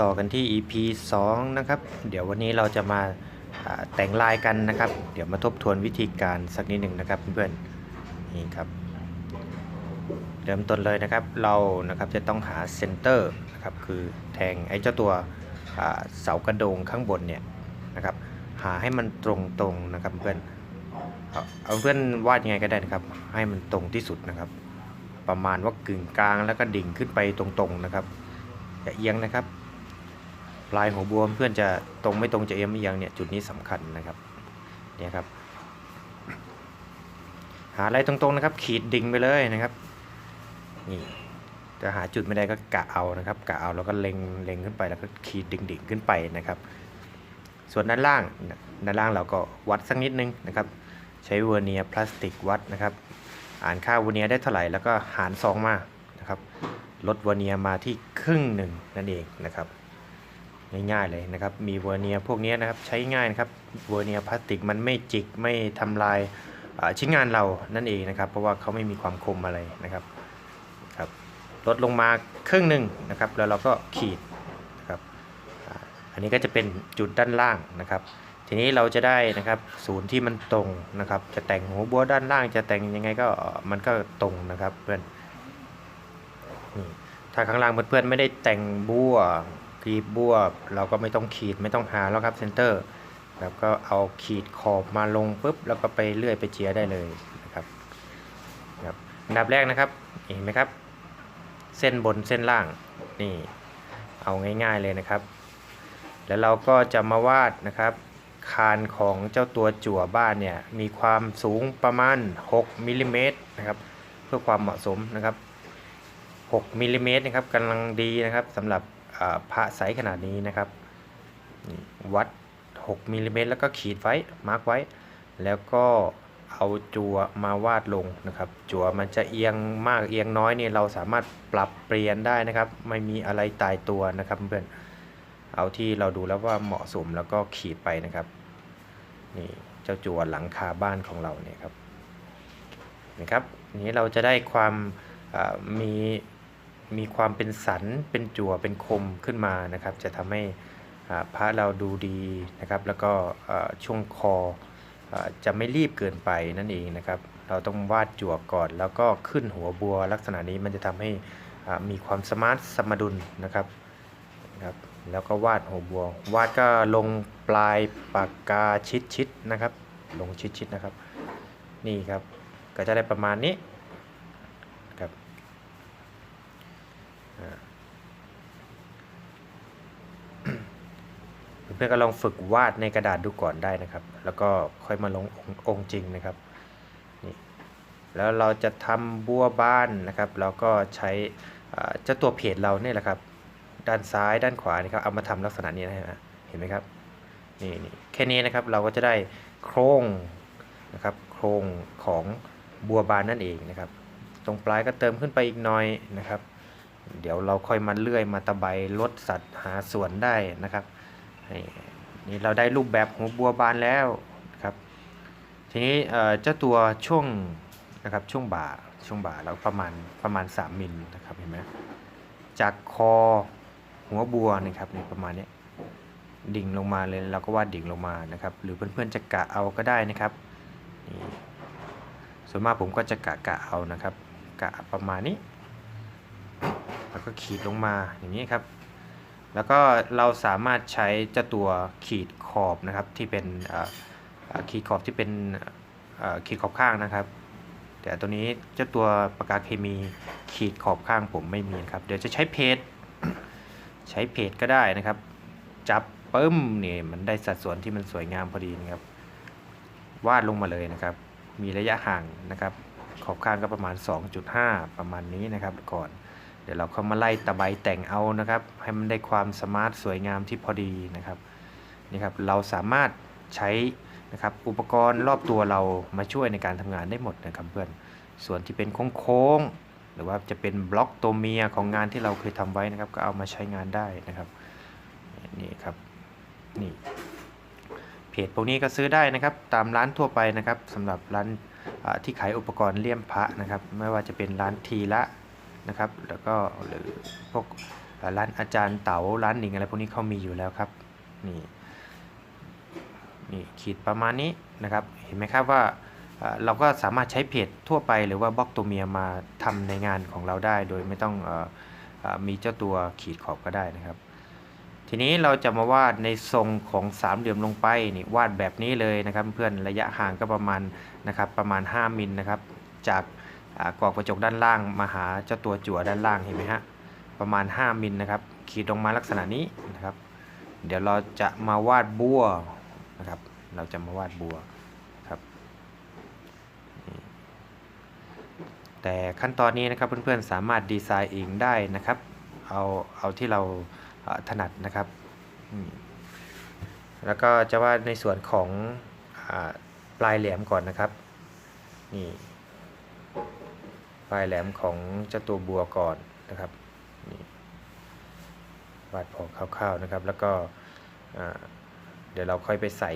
ต่อกันที่ EP 2 นะครับ เดี๋ยววันนี้เราจะมาแต่งลายกันนะครับ เดี๋ยวมาทบทวนวิธีการสักนิดหนึ่งนะครับเพื่อนๆนี่ครับ เริ่มต้นเลยนะครับ เรานะครับจะต้องหาเซนเตอร์นะครับคือแทงไอ้เจ้าตัวเสากระโดงข้างบนเนี่ยนะครับ หาให้มันตรงๆนะครับเพื่อนเอาเอาเพื่อนวาดยังไงก็ได้นะครับ ให้มันตรงที่สุดนะครับ ประมาณว่ากึ่งกลางแล้วก็ดิ่งขึ้นไปตรงๆนะครับอย่าเอียงนะครับ ปลายหัวบวมเพื่อนจะตรงไม่ตรงจะเอียงไม่เอียงเนี่ยจุดนี้สำคัญนะครับเนี่ยครับ หาอะไรตรงๆนะครับ ขีดดิ่งไปเลยนะครับนี่จะหาจุดไม่ได้ก็กะเอานะครับกะเอาแล้วก็เล็งเล็งขึ้นไปแล้วก็ขีดดิ่งดิ่งขึ้นไปนะครับ ส่วนด้านล่างด้านล่างเราก็วัดสักนิดนึงนะครับ ใช้เวอร์เนียพลาสติกวัดนะครับ อ่านค่าเวอร์เนียได้เท่าไหร่แล้วก็หารสองมานะครับลดเวอร์เนียมาที่ครึ่งหนึ่งนั่นเองนะครับ ง่ายๆเลยนะครับ มีเวอร์เนียพวกนี้นะครับใช้ง่ายนะครับเวอร์เนียพลาสติกมันไม่จิกไม่ทำลายชิ้นงานเรานั่นเองนะครับ เพราะว่าเขาไม่มีความคมอะไรนะครับครับลดลงมาครึ่งหนึ่งนะครับ แล้วเราก็ขีดนะครับอันนี้ก็จะเป็นจุดด้านล่างนะครับ ทีนี้เราจะได้นะครับศูนย์ที่มันตรงนะครับ จะแต่งหัวบัวด้านล่าง จะแต่งยังไงก็มันก็ตรงนะครับเพื่อนถ้าข้างล่างเพื่อนๆไม่ได้แต่งบัว รีบบัวเราก็ไม่ต้องขีดไม่ต้องหาแล้วครับเซนเตอร์แล้วก็เอาขีดขอบมาลงปุ๊บแล้วก็ไปเลื่อยไปเจียได้เลยนะครับครับอันดับแรกนะครับเห็นไหมครับ เส้นบนเส้นล่างนี่เอาง่ายๆเลยนะครับ แล้วเราก็จะมาวาดนะครับ คานของเจ้าตัวจั่วบ้านเนี่ยมีความสูงประมาณ 6มิลลิเมตรนะครับ เพื่อความเหมาะสมนะครับ6มิลลิเมตรนะครับกำลังดีนะครับสำหรับ พระไซส์ขนาดนี้นะครับวัด 6มิลลิเมตรแล้วก็ขีดไว้มาร์กไว้ แล้วก็เอาจั่วมาวาดลงนะครับ จั่วมันจะเอียงมากเอียงน้อยเนี่ยเราสามารถปรับเปลี่ยนได้นะครับ ไม่มีอะไรตายตัวนะครับเพื่อนเอาที่เราดูแล้วว่าเหมาะสมแล้วก็ขีดไปนะครับนี่เจ้าจั่วหลังคาบ้านของเราเนี่ยครับนะครับนี้เราจะได้ความมี มีความเป็นสันเป็นจั่วเป็นคมขึ้นมานะครับ จะทำให้พระเราดูดีนะครับ แล้วก็ช่วงคออจะไม่รีบเกินไปนั่นเองนะครับ เราต้องวาดจั่วก่อนแล้วก็ขึ้นหัวบัวลักษณะนี้มันจะทำให้มีความสมาร์ทสมดุลนะครับนะครับแล้วก็วาดหัวบัว วาดก็ลงปลายปากกาชิดๆนะครับ ลงชิดๆนะครับ นี่ครับ ก็จะได้ประมาณนี้ครับอ่า เพื่อนๆก็ลองฝึกวาดในกระดาษดูก่อนได้นะครับ แล้วก็ค่อยมาลงองค์งจริงนะครับนี่แล้วเราจะทำบัวบ้านนะครับเราก็ใช้เจ้าตัวเพจเราเนี่ยแหละครับ ด้านซ้ายด้านขวานี่ครับเอามาทำลักษณะนี้นะฮะเห็นไหมครับนี่นี่แค่นี้นะครับเราก็จะได้โครงนะครับโครงของบัวบานนั่นเองนะครับ ตรงปลายก็เติมขึ้นไปอีกหน่อยนะครับ เดี๋ยวเราค่อยมาเลื่อยมาตะไบลดสัดหาส่วนได้นะครับ นี่เราได้รูปแบบหัวบัวบานแล้วครับ ทีนี้เจ้าตัวช่วงนะครับช่วงบ่าช่วงบ่าเราประมาณประมาณ 3มิลนะครับเห็นไหมจากคอหัวบัวนะครับนี่ประมาณนี้ดิ่งลงมาเลยเราก็วาดดิ่งลงมานะครับ หรือเพื่อนๆจะกะเอาก็ได้นะครับนี่ส่วนมากผมก็จะกะกะเอานะครับ กะประมาณนี้ แล้วก็ขีดลงมาอย่างนี้ครับ แล้วก็เราสามารถใช้เจ้าตัวขีดขอบนะครับที่เป็นขีดขอบที่เป็นขีดขอบข้างนะครับ แต่ตัวนี้เจ้าตัวปากกาเคมีขีดขอบข้างผมไม่มีครับ เดี๋ยวจะใช้เพจใช้เพจก็ได้นะครับ จับปึ้มนี่มันได้สัดส่วนที่มันสวยงามพอดีนะครับ วาดลงมาเลยนะครับ มีระยะห่างนะครับ ขอบข้างก็ประมาณ 2.5 ประมาณนี้นะครับ ก่อน ดี๋ยวเราเข้ามาไล่ตะไบแต่งเอานะครับ ให้มันได้ความสมาร์ทสวยงามที่พอดีนะครับนี่ครับเราสามารถใช้นะครับอุปกรณ์รอบตัวเรามาช่วยในการทำงานได้หมดนะครับเพื่อนส่วนที่เป็นโค้งๆหรือว่าจะเป็นบล็อกตัวเมียของงานที่เราเคยทำไว้นะครับ ก็เอามาใช้งานได้นะครับนี่ครับนี่เพจพวกนี้ก็ซื้อได้นะครับ ตามร้านทั่วไปนะครับสำหรับร้านที่ขายอุปกรณ์เลี่ยมพระนะครับ ไม่ว่าจะเป็นร้านทีละ นะครับ แล้วก็หรือพวกร้านอาจารย์เต๋าร้านหนิงอะไรพวกนี้เขามีอยู่แล้วครับนี่นี่ขีดประมาณนี้นะครับ เห็นไหมครับว่าเราก็สามารถใช้เพจทั่วไปหรือว่าบล็อกตัวเมียมาทำในงานของเราได้ โดยไม่ต้องออมีเจ้าตัวขีดขอบก็ได้นะครับ ทีนี้เราจะมาวาดในทรงของสามเหลี่ยมลงไปนี่วาดแบบนี้เลยนะครับ เพื่อนระยะห่างก็ประมาณนะครับประมาณ 5มิลนะครับ จาก กรอบกระจกด้านล่างมาหาเจ้าตัวจั่วด้านล่างเห็นไหมฮะประมาณ 5มิลนะครับขีดลงมาลักษณะนี้นะครับ เดี๋ยวเราจะมาวาดบัวนะครับ เราจะมาวาดบัวครับแต่ขั้นตอนนี้นะครับเพื่อนๆสามารถดีไซน์เองได้นะครับเอาเอาที่เราถนัดนะครับ แล้วก็จะวาดในส่วนของอปลายแหลมก่อนนะครับนี่ ปลายแหลมของเจ้าตัวบัวก่อนนะครับวาดพอคร่าวๆนะครับ แล้วก็เดี๋ยวเราค่อยไปใส่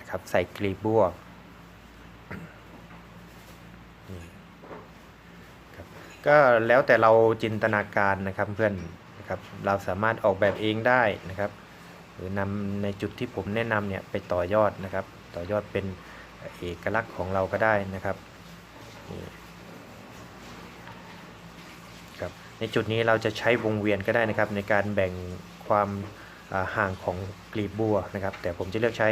นะครับใส่กลีบบัวก็แล้วแต่เราจินตนาการนะครับเพื่อนนะครับเราสามารถออกแบบเองได้นะครับ หรือนำในจุดที่ผมแนะนำเนี่ยไปต่อยอดนะครับ ต่อยอดเป็นเอกลักษณ์ของเราก็ได้นะครับนี่ ครับ ในจุดนี้เราจะใช้วงเวียนก็ได้นะครับ ในการแบ่งความห่างของกลีบบัวนะครับ แต่ผมจะเลือกใช้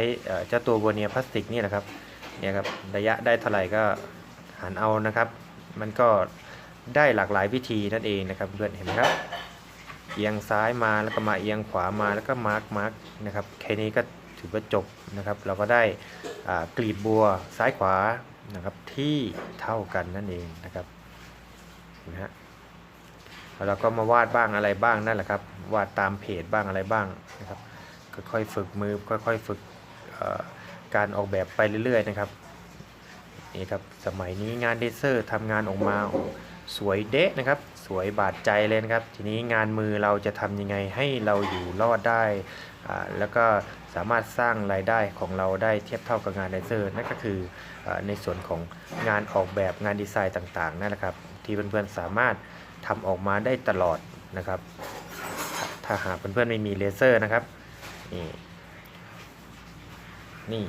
เจ้าตัวบัวเนียพลาสติกนี่แหละครับเนี่ยครับระยะได้เท่าไหร่ก็หารเอานะครับ มันก็ได้หลากหลายวิธีนั่นเองนะครับเพื่อนเห็นไหมครับเอียงซ้ายมาแล้วก็มาเอียงขวามาแล้วก็มาร์กมาร์กนะครับแค่นี้ก็ถือว่าจบนะครับ เราก็ได้กลีบบัวซ้ายขวานะครับที่เท่ากันนั่นเองนะครับนไหมฮะ แล้วเราก็มาวาดบ้างอะไรบ้างนั่นแหละครับ วาดตามเพจบ้างอะไรบ้างนะครับ ค่อยๆฝึกมือค่อยๆฝึกการออกแบบไปเรื่อย ๆ นะครับนี่ครับสมัยนี้งานเลเซอร์ทำงานออกมาสวยเดะนะครับ สวยบาดใจเลยนะครับ ทีนี้งานมือเราจะทำยังไงให้เราอยู่รอดได้ แล้วก็สามารถสร้างรายได้ของเราได้เทียบเท่ากับงานเลเซอร์นั่นก็คืออในส่วนของงานออกแบบงานดีไซน์ต่างๆนั่นแหละครับ ที่เพื่อนๆสามารถ ทำออกมาได้ตลอดนะครับ ถ้าหากเพื่อนๆไม่มีเลเซอร์นะครับ นี่นี่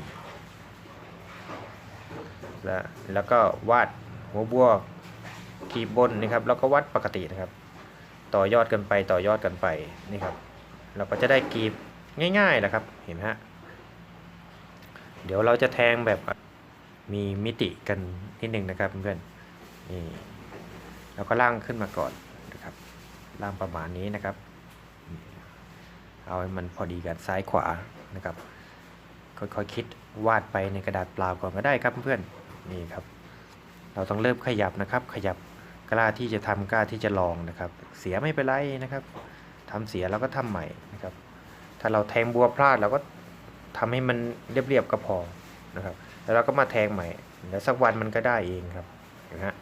แล้วแล้วก็วาดหัวบัวขีบบนนะครับ แล้วก็วัดปกตินะครับ ต่อยอดกันไปต่อยอดกันไปนี่ครับ เราก็จะได้กีบง่ายๆแหละครับ เห็นไหมฮะ เดี๋ยวเราจะแทงแบบมีมิติกันนิดนึงนะครับเพื่อนๆนี่ แล้วก็ล่างขึ้นมาก่อนนะครับล่างประมาณนี้นะครับ เอาให้มันพอดีกันซ้ายขวานะครับค่อยๆคคิดวาดไปในกระดาษเปล่าก่อนก็ได้ครับเพื่อนนี่ครับ เราต้องเริ่มขยับนะครับ ขยับกล้าที่จะทำกล้าที่จะลองนะครับ เสียไม่เป็นไรนะครับทำเสียแล้วก็ทำใหม่นะครับ ถ้าเราแทงบัวพลาดเราก็ทำให้มันเรียบๆก็พอนะครับ แล้วเราก็มาแทงใหม่ แล้วสักวันมันก็ได้เองครับเห็นไหมฮะ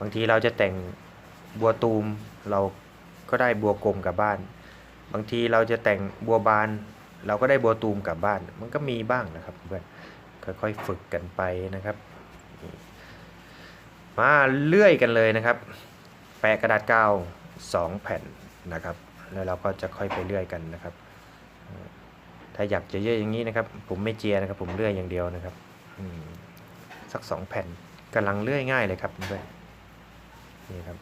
บางทีเราจะแต่งบัวตูมเราก็ได้บัวกลมกลับบ้าน บางทีเราจะแต่งบัวบาน เราก็ได้บัวตูมกลับบ้าน มันก็มีบ้างนะครับเพื่อนค่อยๆฝึกกันไปนะครับ มาเลื่อยกันเลยนะครับ แปะกระดาษกาวสองแผ่นนะครับ แล้วเราก็จะค่อยไปเลื่อยกันนะครับ ถ้าอยากจะเยอะอย่างนี้นะครับ ผมไม่เจียนะครับ ผมเลื่อยอย่างเดียวนะครับสักสองแผ่นกำลังเลื่อยง่ายเลยครับเพื่อน นี่ครับ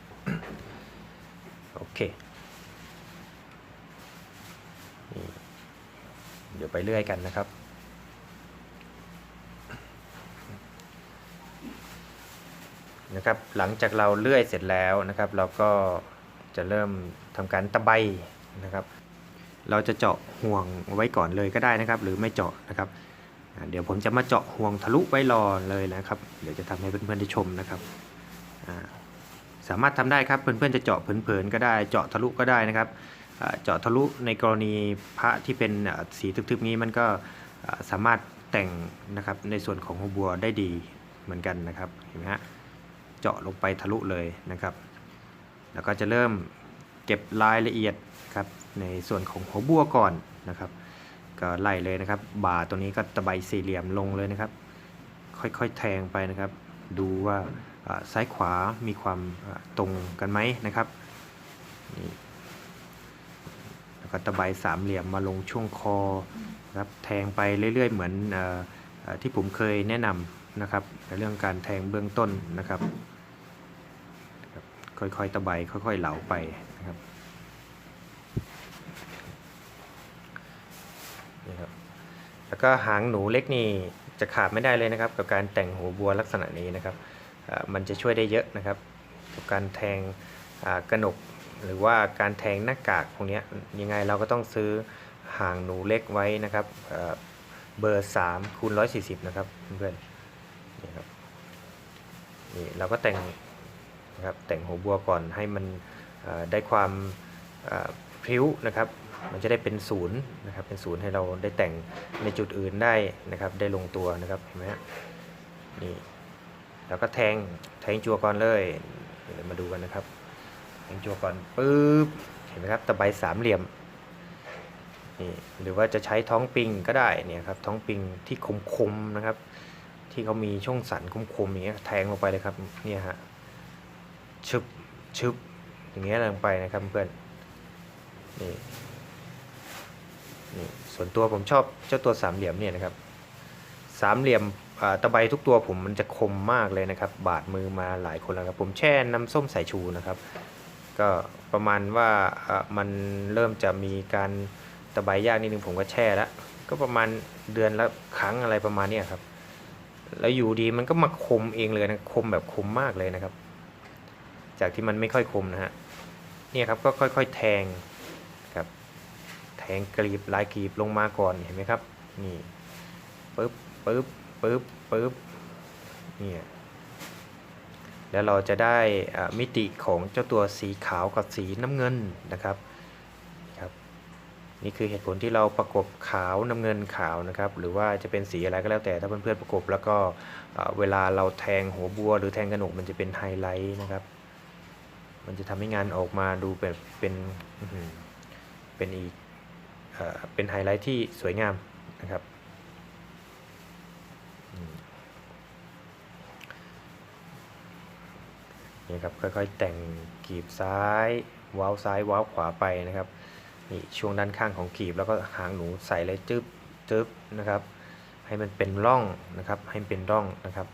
โอเค เดี๋ยวไปเรื่อยกันนะครับ นะครับ หลังจากเราเลื่อยเสร็จแล้วนะครับ เราก็จะเริ่มทำการตะไบนะครับ เราจะเจาะห่วงไว้ก่อนเลยก็ได้นะครับ หรือไม่เจาะนะครับเดี๋ยวผมจะมาเจาะห่วงทะลุไว้รอเลยนะครับ เดี๋ยวจะทำให้เพื่อนๆได้ชมนะครับอ่า สามารถทำได้ครับเพื่อนๆจะเจาะเผินๆก็ได้ เจาะทะลุก็ได้นะครับเจาะทะลุในกรณีพระที่เป็นสีทึบๆนี้มันก็สามารถแต่งนะครับในส่วนของหัวบัวได้ดีเหมือนกันนะครับเห็นไหมฮะเจาะลงไปทะลุเลยนะครับ แล้วก็จะเริ่มเก็บรายละเอียดครับในส่วนของหัวบัวก่อนนะครับ ก็ไล่เลยนะครับ บ่าตัวนี้ก็ตะไบสี่เหลี่ยมลงเลยนะครับ ค่อยๆแทงไปนะครับ ดูว่า ซ้ายขวามีความตรงกันไหมนะครับนี่แล้วก็ตะไบสามเหลี่ยมมาลงช่วงคอนะครับแทงไปเรื่อย ๆ เหมือนออที่ผมเคยแนะนำนะครับในเรื่องการแทงเบื้องต้นนะครับ ค่อยๆตะไบค่อยๆเหลาไปนะครับนี่ครับแล้วก็หางหนูเล็กนี่จะขาดไม่ได้เลยนะครับ กับการแต่งหัวบัวลักษณะนี้นะครับ มันจะช่วยได้เยอะนะครับกับการแทงกระหนกหรือว่าการแทงหน้ากากพวกนี้ยังไงเราก็ต้องซื้อหางหนูเล็กไว้นะครับเบอร์3คูณ140 นะครับเพื่อนๆนี่ครับนี่เราก็แต่งนะครับแต่งหัวบัวก่อนให้มันได้ความพริ้วนะครับมันจะได้เป็นศูนย์นะครับเป็นศูนย์ให้เราได้แต่งในจุดอื่นได้นะครับได้ลงตัวนะครับเห็นไหมฮะนี่ แล้วก็แทงแทงจัวก่อนเลยเดี๋ยวมาดูกันนะครับแทงจัวก่อนปึ๊บเห็นไหมครับตะไบสามเหลี่ยมนี่หรือว่าจะใช้ท้องปิงก็ได้เนี่ยครับท้องปิงที่คมๆนะครับ ที่เขามีช่วงสันคมๆอย่างเงี้ยแทงลงไปเลยครับเนี่ยฮะชึบชึบอย่างเงี้ยลงไปนะครับเพื่อนนี่นี่ส่วนตัวผมชอบเจ้าตัวสามเหลี่ยมเนี่ยนะครับสามเหลี่ยม ตะไบทุกตัวผมมันจะคมมากเลยนะครับ บาดมือมาหลายคนแล้วครับผมแช่น้ำส้มสายชูนะครับ ก็ประมาณว่ามันเริ่มจะมีการตะไบยากนิดนึงผมก็แช่แล้วก็ประมาณเดือนละครั้งอะไรประมาณนี้ครับ แล้วอยู่ดีมันก็มาคมเองเลยนะคมแบบคมมากเลยนะครับ จากที่มันไม่ค่อยคมนะฮะเนี่ยครับก็ค่อยๆแทงครับแทงกรีบลายกรีบลงมาก่อนเห็นไหมครับนี่ปึ๊บปึ๊บ ปึ๊บปึ๊บเนี่ยแล้วเราจะได้มิติของเจ้าตัวสีขาวกับสีน้ำเงินนะครับครับ นี่คือเหตุผลที่เราประกบขาวน้ำเงินขาวนะครับ หรือว่าจะเป็นสีอะไรก็แล้วแต่ถ้าเพื่อนๆประกบแล้วก็เวลาเราแทงหัวบัว หรือแทงกระหนกมันจะเป็นไฮไลท์นะครับ มันจะทำให้งานออกมาดูเป็นอื้อหือเป็นอีกเป็นไฮไลท์ที่สวยงามนะครับอืม นี่ครับค่อยๆ แต่งกรีบซ้ายว้าวซ้ายว้าวขวาไปนะครับนี่ช่วงด้านข้างของกรีบแล้วก็หางหนูใส่เลยจึ๊บจึ๊บนะครับ ให้มันเป็นร่องนะครับ ให้มันเป็นร่องนะครับ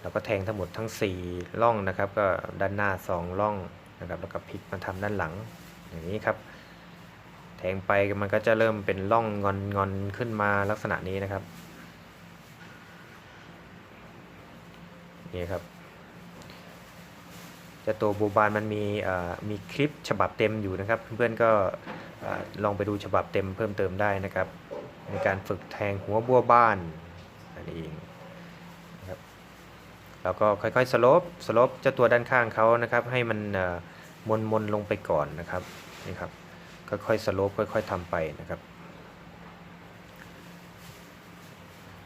แล้วก็แทงทั้งหมดทั้ง 4 ร่องนะครับ ก็ด้านหน้า 2 ร่องนะครับ แล้วก็พลิกมาทำด้านหลัง อย่างนี้ครับ แทงไปมันก็จะเริ่มเป็นร่องงอนงอนขึ้นมาลักษณะนี้นะครับนี่ครับ จะตัวบูบานมันมีมีคลิปฉบับเต็มอยู่นะครับ เพื่อนๆก็ลองไปดูฉบับเต็มเพิ่มเติมได้นะครับ ในการฝึกแทงหัวบัวบ้านนั่นเองนะครับแล้วก็ค่อยๆสลปสลปเจ้าตัวด้านข้างเขานะครับ ให้มันมนมนๆลงไปก่อนนะครับนี่ครับค่อยๆสลปค่อยๆทำไปนะครับ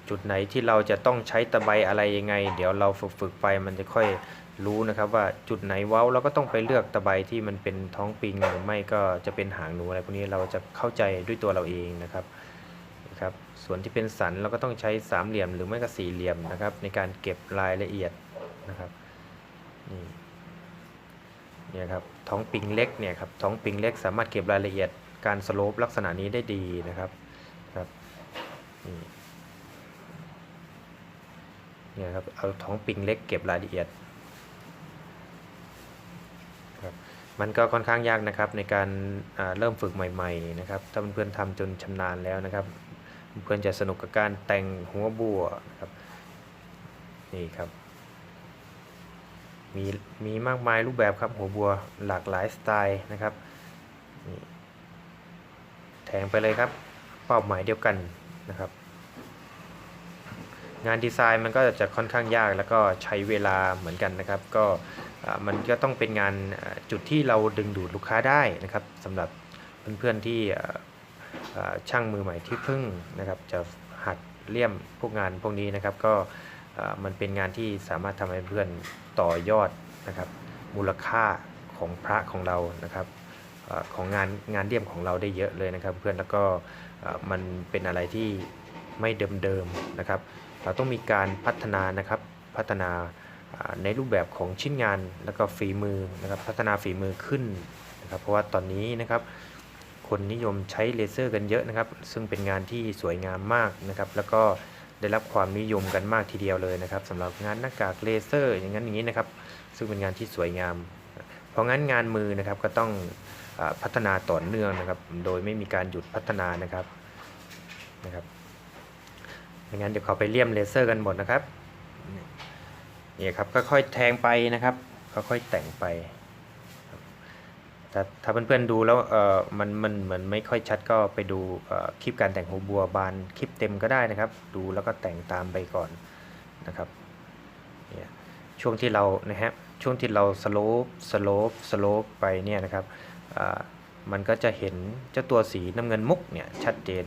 จุดไหนที่เราจะต้องใช้ตะไบอะไรยังไง เดี๋ยวเราฝึกๆไปมันจะค่อย รู้นะครับว่าจุดไหนเว้าเราก็ต้องไปเลือกตะไบที่มันเป็นท้องปิงหรือไม่ก็จะเป็นหางหนูอะไรพวกนี้เราจะเข้าใจด้วยตัวเราเองนะครับนะครับ ส่วนที่เป็นสันเราก็ต้องใช้สามเหลี่ยมหรือไม่ก็สี่เหลี่ยมนะครับ ในการเก็บรายละเอียดนะครับนี่เนี่ยครับท้องปิงเล็กเนี่ยครับท้องปิงเล็กสามารถเก็บรายละเอียดการสโลปลักษณะนี้ได้ดีนะครับครับนี่เนี่ยครับเอาท้องปิงเล็กเก็บรายละเอียดครับ มันก็ค่อนข้างยากนะครับในการเริ่มฝึกใหม่ๆนะครับถ้าเพื่อนๆทำจนชำนาญแล้วนะครับ เพื่อนจะสนุกกับการแต่งหัวบัวนะครับนี่ครับมีมีมากมายรูปแบบครับหัวบัวหลากหลายสไตล์นะครับแทงไปเลยครับเป้าหมายเดียวกันนะครับ งานดีไซน์มันก็จะค่อนข้างยากแล้วก็ใช้เวลาเหมือนกันนะครับ ก็ มันก็ต้องเป็นงานจุดที่เราดึงดูดลูกค้าได้นะครับสำหรับเพื่อนๆที่อ่าอ่ช่างมือใหม่ที่เพิ่งนะครับจะหัดเลี่ยมพวกงานพวกนี้นะครับก็มันเป็นงานที่สามารถทำให้เพื่อนต่อยอดนะครับมูลค่าของพระของเรานะครับอของงานงานเดี่ยมของเราได้เยอะเลยนะครับ เพื่อนแล้วก็มันเป็นอะไรที่ไม่เดิมๆนะครับ เราต้องมีการพัฒนานะครับพัฒนาา ในรูปแบบของชิ้นงานแล้วก็ฝีมือนะครับพัฒนาฝีมือขึ้นนะครับเพราะว่าตอนนี้นะครับคนนิยมใช้เลเซอร์กันเยอะนะครับ ซึ่งเป็นงานที่สวยงามมากนะครับ แล้วก็ได้รับความนิยมกันมากทีเดียวเลยนะครับสำหรับงานหน้ากากเลเซอร์ อย่างนั้นอย่างนี้นะครับ ซึ่งเป็นงานที่สวยงาม เพราะงั้นงานมือนะครับก็ต้องอพัฒนาต่อเนื่องนะครับ โดยไม่มีการหยุดพัฒนานะครับนะครับไม่งั้นเดี๋ยวเขาไปเลี่ยมเลเซอร์กันหมดนะครับ นี่ครับค่อยๆแทงไปนะครับค่อยๆแต่งไปถ้าถ้าเพื่อนๆดูแล้วเออมันมันเหมือนไม่ค่อยชัดก็ไปดูคลิปการแต่งหัวบัวบานคลิปเต็มก็ได้นะครับ ดูแล้วก็แต่งตามไปก่อนนะครับเนี่ยช่วงที่เรานะฮะช่วงที่เราสโลปสโลปสโลปไปเนี่ยนะครับมันก็จะเห็นเจ้าตัวสีน้ำเงินมุกเนี่ยชัดเจน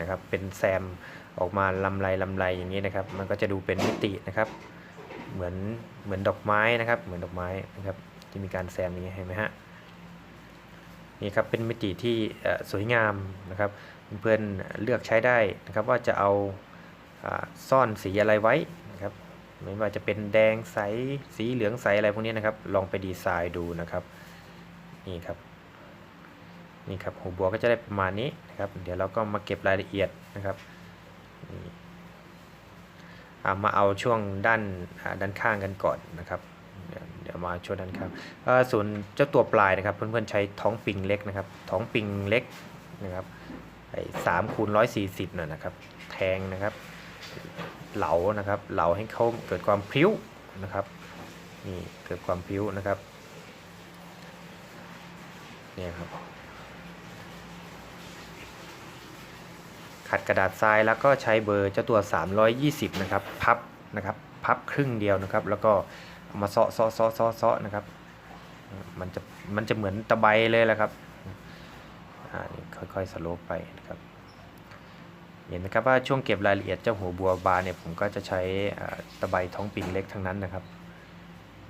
นะครับเป็นแซมออกมาลำไรลำไรอย่างนี้นะครับ มันก็จะดูเป็นมิตินะครับ เหมือนเหมือนดอกไม้นะครับ เหมือนดอกไม้นะครับที่มีการแซมอย่างนี้เห็นไหมฮะนี่ครับเป็นมิติที่สวยงามนะครับ เพื่อนเลือกใช้ได้นะครับว่าจะเอาอซ่อนสีอะไรไว้นะครับไม่ว่าจะเป็นแดงใสสีเหลืองใสอะไรพวกนี้นะครับ ลองไปดีไซน์ดูนะครับนี่ครับนี่ครับหัวบัวก็จะได้ประมาณนี้นะครับ เดี๋ยวเราก็มาเก็บรายละเอียดนะครับนี่ มาเอาช่วงด้านด้านข้างกันก่อนนะครับเดี๋ยวมาช่วงด้านข้างส่วนเจ้าตัวปลายนะครับเพื่อนๆใช้ท้องปิงเล็กนะครับ ท้องปิงเล็กนะครับสามคูณร้อยสี่สิบน่ะนะครับ แทงนะครับ เหลานะครับ เหลาให้เขาเกิดความพิ้วนะครับนี่เกิดความพิ้วนะครับเนี่ยครับ ขัดกระดาษทรายแล้วก็ใช้เบอร์เจ้าตัว 320 นะครับ พับนะครับพับครึ่งเดียวนะครับ แล้วก็เอามาเซาะเซาะเซาะเซาะเซาะนะครับมันจะมันจะเหมือนตะไบเลยแหละครับอ่านี่ค่อยๆสโลปไปนะครับเห็นนะครับว่าช่วงเก็บรายละเอียดเจ้าหัวบัวบานเนี่ยผมก็จะใช้ตะไบท้องปิ่งเล็กทั้งนั้นนะครับ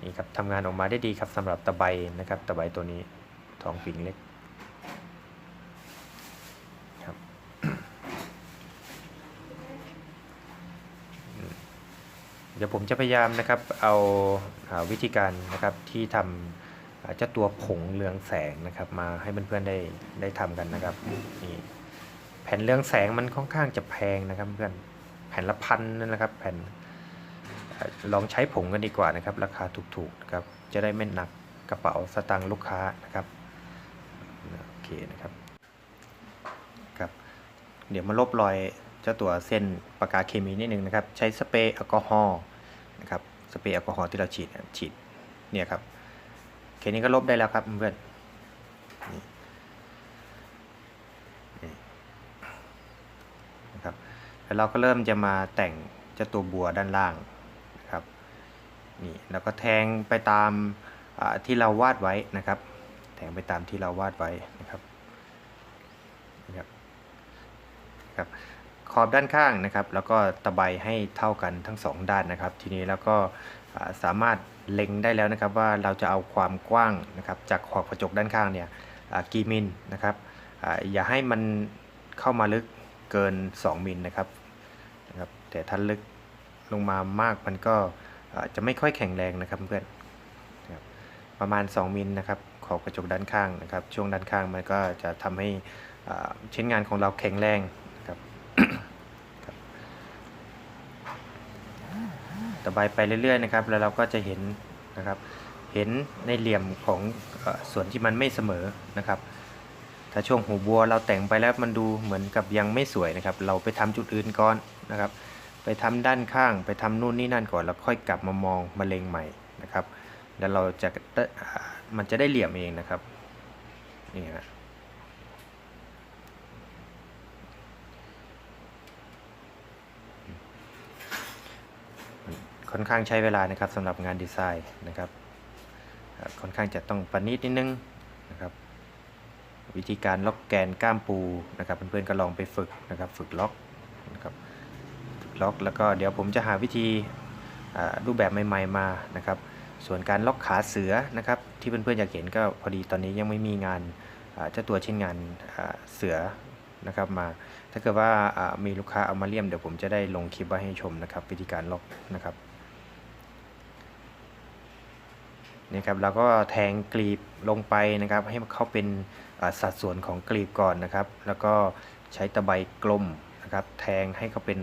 นี่ครับทำงานออกมาได้ดีครับสำหรับตะไบนะครับตะไบตัวนี้ท้องปิ่งเล็กครับ เดี๋ยวผมจะพยายามนะครับเอาอาวิธีการนะครับที่ทำเจ้าตัวผงเรืองแสงนะครับ มาให้เพื่อนๆได้ได้ทำกันนะครับนี่แผ่นเรืองแสงมันค่อนข้างจะแพงนะครับเพื่อนแผ่นละพันนั่นนะครับ แผ่นอลองใช้ผงกันดีกว่านะครับ ราคาถูกๆนะครับจะได้ไม่หนักกระเป๋าสตางค์ลูกค้านะครับโอเคนะครับครับ เดี๋ยวมาลบรอยเจ้าตัวเส้นปากกาเคมีนิดนึงนะครับ ใช้สเปรย์แอลกอฮอล์ นะครับสเปรย์แอลกอฮอล์ที่เราฉีดฉีดเนี่ยครับแค่นี้ก็ลบได้แล้วครับเพื่อนนี่นะครับแล้วเราก็เริ่มจะมาแต่งเจ้าตัวบัวด้านล่างนะครับนี่แล้วก็แทงไปตามที่เราวาดไว้นะครับ แทงไปตามที่เราวาดไว้นะครับนะครับครับ ขอบด้านข้างนะครับ แล้วก็ตะไบให้เท่ากันทั้งสองด้านนะครับ ทีนี้แล้วก็สามารถเล็งได้แล้วนะครับว่าเราจะเอาความกว้างนะครับจากขอบกระจกด้านข้างเนี่ยกี่มิลนะครับออย่าให้มันเข้ามาลึกเกิน 2 มิลนะครับนะครับ แต่ถ้าลึกลงมามากมันก็จะไม่ค่อยแข็งแรงนะครับเพื่อนประมาณ 2 มิลนะครับขอบกระจกด้านข้างนะครับ ช่วงด้านข้างมันก็จะทำให้ชิ้นงานของเราแข็งแรง ครับ ครับ ต่อไปไปเรื่อยๆนะครับ แล้วเราก็จะเห็นนะครับ เห็นในเหลี่ยมของส่วนที่มันไม่เสมอนะครับ ถ้าช่วงหูบัวเราแต่งไปแล้วมันดูเหมือนกับยังไม่สวยนะครับ เราไปทำจุดอื่นก่อนนะครับ ไปทำด้านข้าง ไปทำนู่นนี่นั่นก่อน แล้วค่อยกลับมามองมาเลงใหม่นะครับ แล้วเราจะมันจะได้เหลี่ยมเองนะครับนี่ฮะ ค่อนข้างใช้เวลานะครับสำหรับงานดีไซน์นะครับค่อนข้างจะต้องประณีตนิดนึงนะครับ วิธีการล็อกแกนก้ามปูนะครับเพื่อนๆก็ลองไปฝึกนะครับ ฝึกล็อกนะครับฝึกล็อกแล้วก็เดี๋ยวผมจะหาวิธีรูปแบบใหม่ ๆมานะครับ ส่วนการล็อกขาเสือนะครับ ที่เพื่อนๆอยากเห็นก็พอดีตอนนี้ยังไม่มีงานเจ้าตัวชิ้นงานเสือนะครับมาถ้าเกิดว่าอ่ามีลูกค้าเอามาเลี่ยมเดี๋ยวผมจะได้ลงคลิปไว้ให้ชมนะครับ วิธีการล็อกนะครับ นะครับเราก็แทงกลีบลงไปนะครับ ให้เข้าเป็นสัดส่วนของกลีบก่อนนะครับ แล้วก็ใช้ตะไบกลมนะครับแทงให้เขาเป็น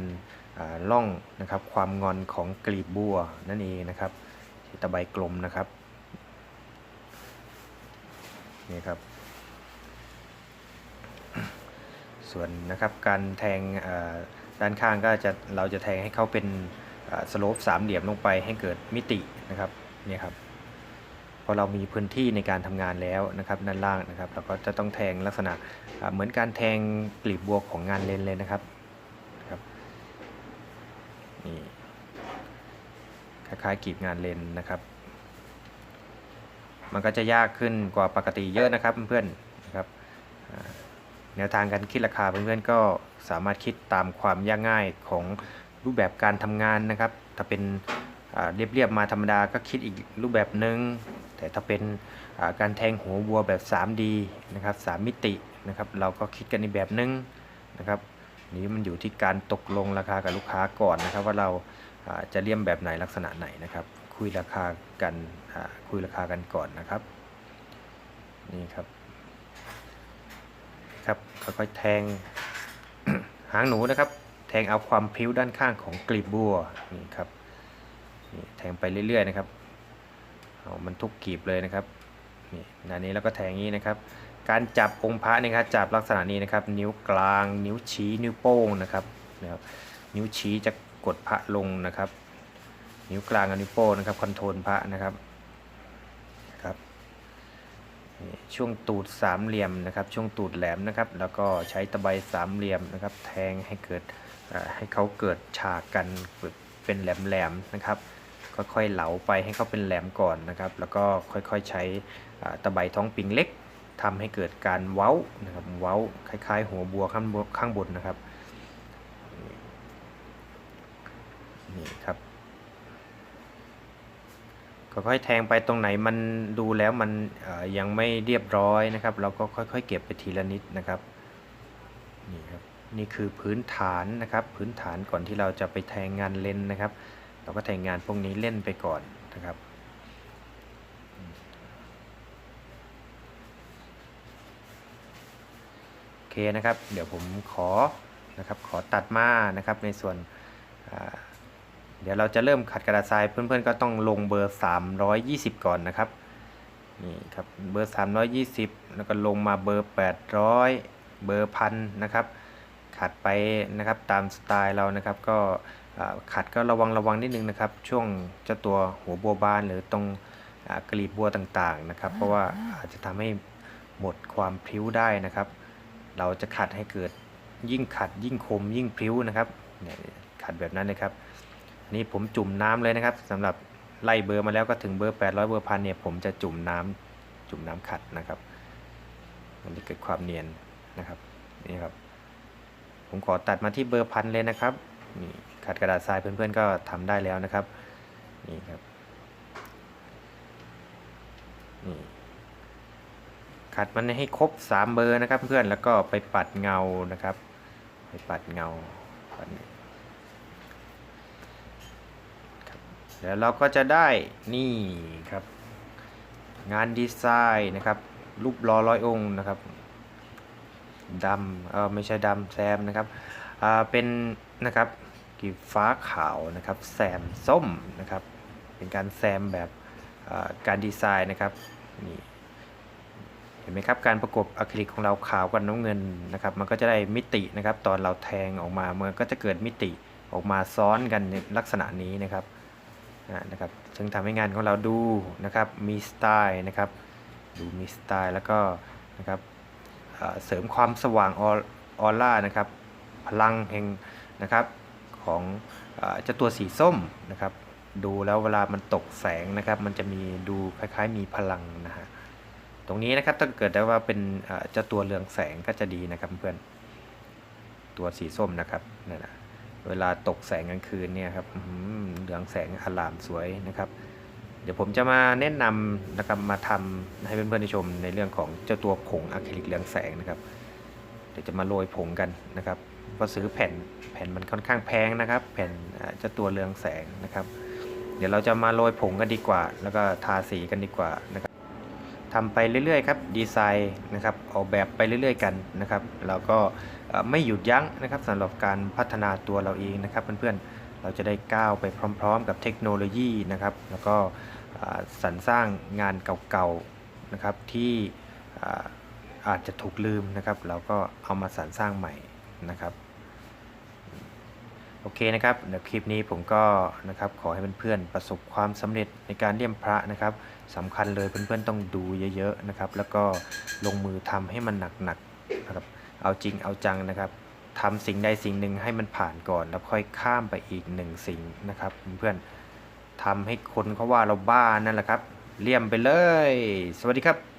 อ่าร่องนะครับความงอนของกลีบบัวนั่นเองนะครับใช้ตะไบกลมนะครับนี่ครับ ส่วนนะครับการแทงด้านข้างก็จะเราจะแทงให้เขาเป็นสโลปสามเหลี่ยมลงไปให้เกิดมิตินะครับนี่ครับ อเรามีพื้นที่ในการทำงานแล้วนะครับด้านล่างนะครับ เราก็จะต้องแทงลักษณะเหมือนการแทงกลีบบัวของงานเลนเลยนะครับครับนี่คล้ายๆกลีบงานเลนนะครับ มันก็จะยากขึ้นกว่าปกติเยอะนะครับเพื่อนๆนะครับแนวทางการคิดราคาเพื่อนๆก็สามารถคิดตามความยากง่ายของรูปแบบการทำงานนะครับ ถ้าเป็นเรียบๆมาธรรมดาก็คิดอีกรูปแบบหนึ่ง แต่ถ้าเป็นการแทงหัววัวแบบ 3D นะครับ3มิตินะครับเราก็คิดกันอีกแบบหนึงนะครับนี้มันอยู่ที่การตกลงราคากับลูกค้าก่อนนะครับ ว่าเราจะเลี่ยมแบบไหนลักษณะไหนนะครับ คุยราคากันคุยราคากันก่อนนะครับนี่ครับครับค่อยๆแทงหางหนูนะครับ แทงเอาความพิ้วด้านข้างของกลีบบัวนี่ครับนี่แทงไปเรื่อยๆนะครับ เอามันทุกกลีบเลยนะครับนี่ด้านนี้แล้วก็แทงนี้นะครับ การจับองค์พระนี่ครับจับลักษณะนี้นะครับ นิ้วกลาง นิ้วชี้นิ้วโป้งนะครับนะครับนิ้วชี้จะกดพระลงนะครับ นิ้วกลางกับนิ้วโป้งนะครับคอนโทรลพระนะครับครับช่วงตูดสามเหลี่ยมนะครับ ช่วงตูดแหลมนะครับ แล้วก็ใช้ตะไบสามเหลี่ยมนะครับ แทงให้เกิดให้เขาเกิดฉากกันเกิดเป็นแหลมๆนะครับ ค่อยๆเหลาไปให้เขาเป็นแหลมก่อนนะครับ แล้วก็ค่อยๆใช้ตะไบท้องปิงเล็กทำให้เกิดการเว้านะครับเว้าคล้ายๆ หัวบัวข้างบนข้างบนนะครับนี่ครับค่อยๆแทงไปตรงไหนมันดูแล้วมันยังไม่เรียบร้อยนะครับ เราก็ค่อยๆ เก็บไปทีละนิดนะครับนี่ครับนี่คือพื้นฐานนะครับ พื้นฐานก่อนที่เราจะไปแทงงานเลนนะครับ เราก็แทงงานพวกนี้เล่นไปก่อนนะครับ โอเคนะครับ เดี๋ยวผมขอนะครับขอตัดมานะครับในส่วน เดี๋ยวเราจะเริ่มขัดกระดาษทรายเพื่อนๆก็ต้องลงเบอร์ 320 ก่อนนะครับนี่ครับเบอร์ 320 แล้วก็ลงมาเบอร์ 800 เบอร์พันนะครับ ขัดไปนะครับตามสไตล์เรานะครับก็ ขัดก็ระวังระวังนิดนึงนะครับ ช่วงเจ้าตัวหัวบัวบานหรือตรงอ่ากลีบบัวต่างๆนะครับ เพราะว่าอาจจะทำให้หมดความพริ้วได้นะครับ เราจะขัดให้เกิดยิ่งขัดยิ่งคมยิ่งพริ้วนะครับเนี่ยขัดแบบนั้นเลยครับนี่ผมจุ่มน้ำเลยนะครับสำหรับไล่เบอร์มาแล้วก็ถึงเบอร์ 800 เบอร์พันเนี่ยผมจะจุ่มน้ำจุ่มน้ำขัดนะครับ มันจะเกิดความเนียนนะครับนี่ครับ ผมขอตัดมาที่เบอร์พันเลยนะครับนี่ ขัดกระดาษทรายเพื่อนๆก็ทำได้แล้วนะครับนี่ครับนี่ขัดมันให้ครบ 3 เบอร์นะครับเพื่อนแล้วก็ไปปัดเงานะครับ ไปปัดเงาปัดแล้วเราก็จะได้นี่ครับ งานดีไซน์นะครับ รูปล้อร้อยองค์นะครับดำเออไม่ใช่ดำแซมนะครับอ่าเป็นนะครับ กีฟ้าขาวนะครับแซมส้มนะครับเป็นการแซมแบบการดีไซน์นะครับนี่เห็นไหมครับการประกบอะคริลิกของเราขาวกับน้ำเงินนะครับมันก็จะได้มิตินะครับตอนเราแทงออกมามันก็จะเกิดมิติออกมาซ้อนกันในลักษณะนี้นะครับนะครับซึ่งทำให้งานของเราดูนะครับมีสไตล์นะครับดูมีสไตล์แล้วก็นะครับเสริมความสว่างออร่านะครับพลังแห่งนะครับ ของเจ้าตัวสีส้มนะครับ ดูแล้วเวลามันตกแสงนะครับ มันจะมีดูคล้ายๆมีพลังนะฮะตรงนี้นะครับถ้าเกิดได้ว่าเป็นเจ้าตัวเรืองแสงก็จะดีนะครับเพื่อนตัวสีส้มนะครับนั่นนะเวลาตกแสงกลางคืนเนี่ยครับเหลืองแสงอลามสวยนะครับ เดี๋ยวผมจะมาแนะนำนะครับมาทำให้เพื่อนๆได้ชมในเรื่องของเจ้าตัวผงอะคริลิกเรืองแสงนะครับ เดี๋ยวจะมาโรยผงกันนะครับ ก็ซื้อแผ่นแผ่นมันค่อนข้างแพงนะครับ แผ่นจ้าตัวเรืองแสงนะครับ เดี๋ยวเราจะมาโรยผงกันดีกว่า แล้วก็ทาสีกันดีกว่านะครับทำไปเรื่อยๆครับดีไซน์นะครับออกแบบไปเรื่อยๆกันนะครับแล้วก็ไม่หยุดยั้งนะครับสำหรับการพัฒนาตัวเราเองนะครับเพื่อนๆเราจะได้ก้าวไปพร้อม ๆ กับเทคโนโลยีนะครับ แล้วก็สรรสร้างงานเก่าๆนะครับที่อาอาจจะถูกลืมนะครับ เราก็เอามาสรรสร้างใหม่นะครับ โอเคนะครับเดี๋ยวคลิปนี้ผมก็นะครับขอให้เพื่อนๆประสบความสำเร็จในการเลี่ยมพระนะครับสำคัญเลยเพื่อนๆต้องดูเยอะๆนะครับ แล้วก็ลงมือทำให้มันหนักๆนะครับเอาจริงเอาจังนะครับทำสิ่งใดสิ่งหนึ่งให้มันผ่านก่อน แล้วค่อยข้ามไปอีกหนึ่งสิ่งนะครับเพื่อนๆทำให้คนเขาว่าเราบ้านั่นแหละครับ เลี่ยมไปเลย สวัสดีครับ